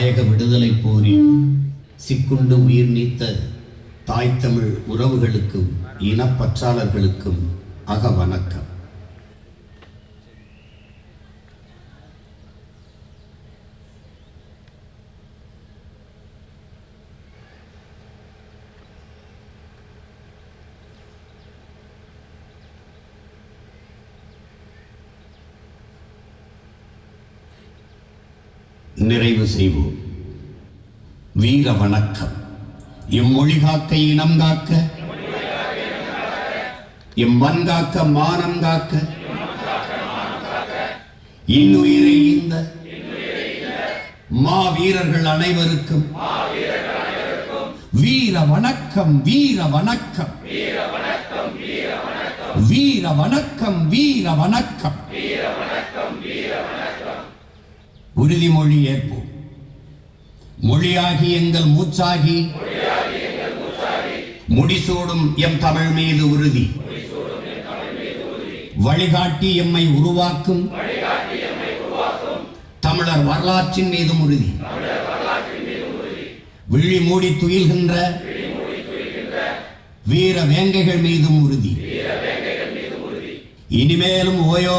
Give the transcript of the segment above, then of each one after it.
தாயக விடுதலை போரில் சிக்குண்டு உயிர் நீத்த தாய் தமிழ் உறவுகளுக்கும் இனப்பற்றாளர்களுக்கும் அக வணக்கம். நிறைவு செய்வோம். வீர வணக்கம். இம்மொழி காக்க இனம் காக்க. இம்மண் காக்க மானம் காக்க. இன்னுயிரை இந்த மா வீரர்கள் அனைவருக்கும். வீர வணக்கம் வீர வணக்கம். வீர வணக்கம் வீர வணக்கம். உறுதிமொழி ஏற்போம். மொழியாகி எங்கள் மூச்சாகி முடிசூடும் எம் தமிழ் மீது உறுதி வழிகாட்டி எம்மை உருவாக்கும். தமிழர் வரலாற்றின் மீதும் உறுதி விழி மூடி துயில்கின்ற வீர வேங்கைகள் மீதும் உறுதி இனிமேலும் ஓயோ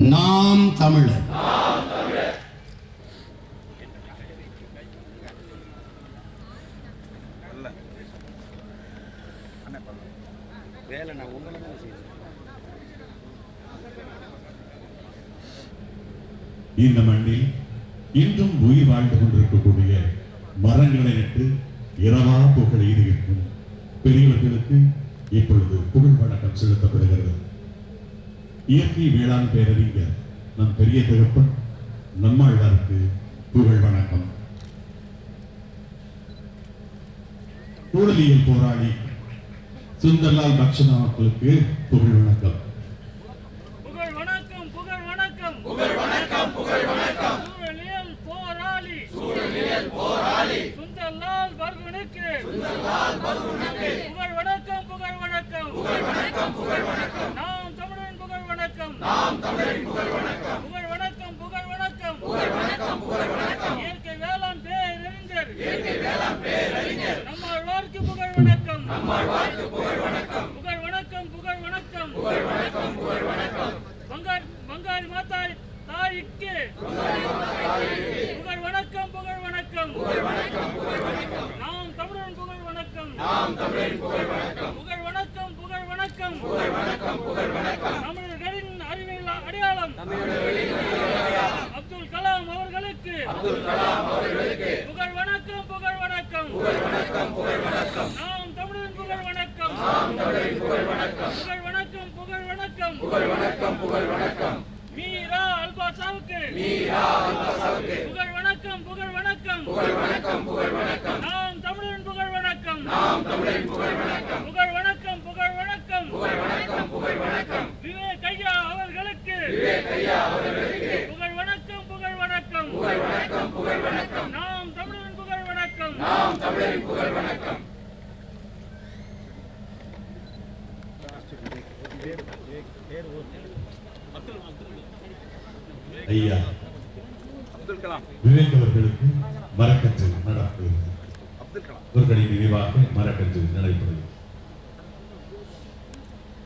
நாம் தமிழர். வேலை நான் உங்களை தான் செய்யணும் இந்த மண்ணில் இன்றும் உயிர் வாழ்ந்து கொண்டிருக்கக்கூடிய மரங்களை நட்டு இரவா புகழ் ஈடுகிற்கும் பெரியவர்களுக்கு இப்பொழுது புகழ் வணக்கம் செலுத்தப்படுகிறது. இயற்கை வேளாண் பேரறிஞர் நம் பெரிய தகப்பன் நம்மாழ்வாருக்கு புகழ் வணக்கம். ஊழலியல் போராளி சுந்தர்லால் பக்ஷனா அவர்களுக்கு புகழ் வணக்கம். புகழ் வணக்கம் புகழ் வணக்கம். புகழ் வணக்கம் புகழ் வணக்கம் சூழலியல் போராளி சூழலியல் போராளி சுந்தர்லால் பர்குனுக்கு சுந்தர்லால் பர்குனுக்கு புகழ் வணக்கம் புகழ் வணக்கம் புகழ் வணக்கம் புகழ் வணக்கம் நாம் தமிழரின் புகழ் வணக்கம் நாம் தமிழரின் புகழ் வணக்கம் புகழ் வணக்கம் புகழ் வணக்கம் புகழ் வணக்கம் புகழ் வணக்கம் இயற்கை வேளாண் பேரறிஞர் இயற்கை வேளாண் பேரறிஞர் நம்மாழ்வார்க்கு புகழ் வணக்கம் நம்மாழ்வார்க்கு புகழ் வணக்கம் புகழ் வணக்கம் புகழ் வணக்கம் புகழ் வணக்கம் புகழ் வணக்கம் பங்காரி பங்காரி மாதாய் தாய்க்கு புகழ் வணக்கம் புகழ் வணக்கம் புகழ் வணக்கம் நாம் தமிழன் புகழ் வணக்கம் நாம் தமிழன் புகழ் வணக்கம் புகழ் வணக்கம் புகழ் வணக்கம் புகழ் வணக்கம் புகழ் வணக்கம் தமிழர்களின் அறிவியல் அடையாளம் அப்துல் கலாம் அவர்களுக்கு அப்துல் கலாம் அவர்களுக்கு புகழ் வணக்கம் புகழ் வணக்கம் புகழ் வணக்கம் புகழ் வணக்கம் நாம் தமிழன் புகழ் வணக்கம் நாம் தமிழன் புகழ் வணக்கம் புகழ் வணக்கம் புகழ் வணக்கம் புகழ் வணக்கம் புகழ் வணக்கம் மீரா அல்பாசாவுக்கு மீரா அல்பாசாவுக்கு புகழ் வணக்கம் புகழ் வணக்கம் புகழ் வணக்கம் புகழ் வணக்கம் நாம் தமிழன் புகழ் வணக்கம் நாம் தமிழன் புகழ் வணக்கம் புகழ் வணக்கம் புகழ் வணக்கம் புகழ் வணக்கம் புகழ் வணக்கம் விவேக் ஐயா அவர்களுக்கு விவேக் ஐயா அவர்களுக்கு புகழ் வணக்கம் புகழ் வணக்கம் புகழ் வணக்கம் புகழ் வணக்கம் நாம் தமிழன் புகழ் வணக்கம் தமிழரின் புகழ் வணக்கம். ஐயா அப்துல் கலாம். விவேக் அவர்களுக்கு மரக்கன்று நடப்பு. அப்துல் கலாம். அவர்களின் நினைவாக மரக்கன்று நடைபெறும்.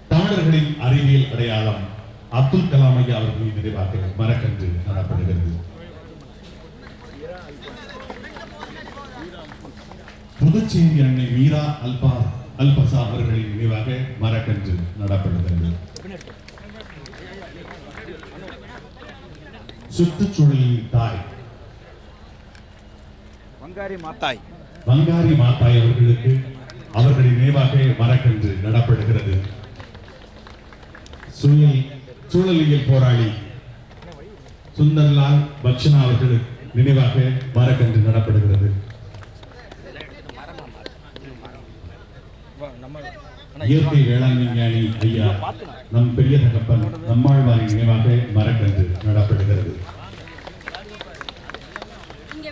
தமிழர்களின் அறிவியல் அடையாளம் அப்துல் கலாம் ஐயா அவர்களின் நினைவாக மரக்கன்று நடப்படுகிறது. புதுச்சேரி அன்னை மீரா அல்பா அல்பசா அவர்களின் நினைவாக மரக்கன்று நடப்படுகிறது சுற்றுச்சூழலின் தாய். பங்காரி மாத்தாய். பங்காரி மாத்தாய் அவர்களுக்கு அவர்களின் நினைவாக மரக்கன்று நடப்படுகிறது. சூழல் சூழலியல் போராளி. சுந்தர்லால் பக்ஷனா அவர்களுக்கு நினைவாக மரக்கன்று நடப்படுகிறது. இயற்கை வேளாண் விஞ்ஞானி ஐயா நம் பெரிய தகப்பன் நம்மாழ்வாரின் நினைவாக மரக்கன்று நடப்படுகிறது இங்க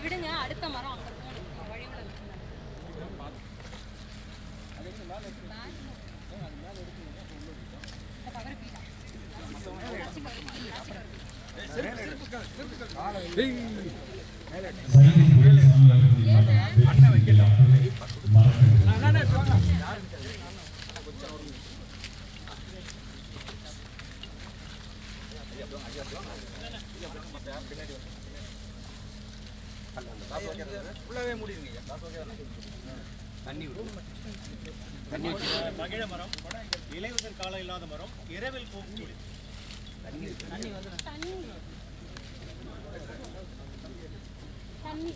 தண்ணி விடு மகிழ மரம் இலையுதிர் காலம் இல்லாத மரம் இரவில் பூக்கக்கூடிய இந்த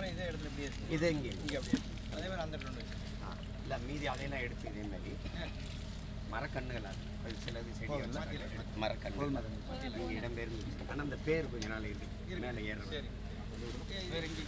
மாதிரி இதே இடத்துல இப்படியே இருக்கு. இது இங்கே அப்படியே அதே மாதிரி அந்த இடத்துல இல்லை மீதி அதையெல்லாம் எடுத்து இதே மாதிரி. மரக்கண்ணுகள் அது. சிலது செடி மரக்கண்ணு இங்கே இடம் பேர் ஆனால் அந்த பேர் கொஞ்ச நாள் இருக்கு. மேலே ஏற சரி. வேறு எங்கே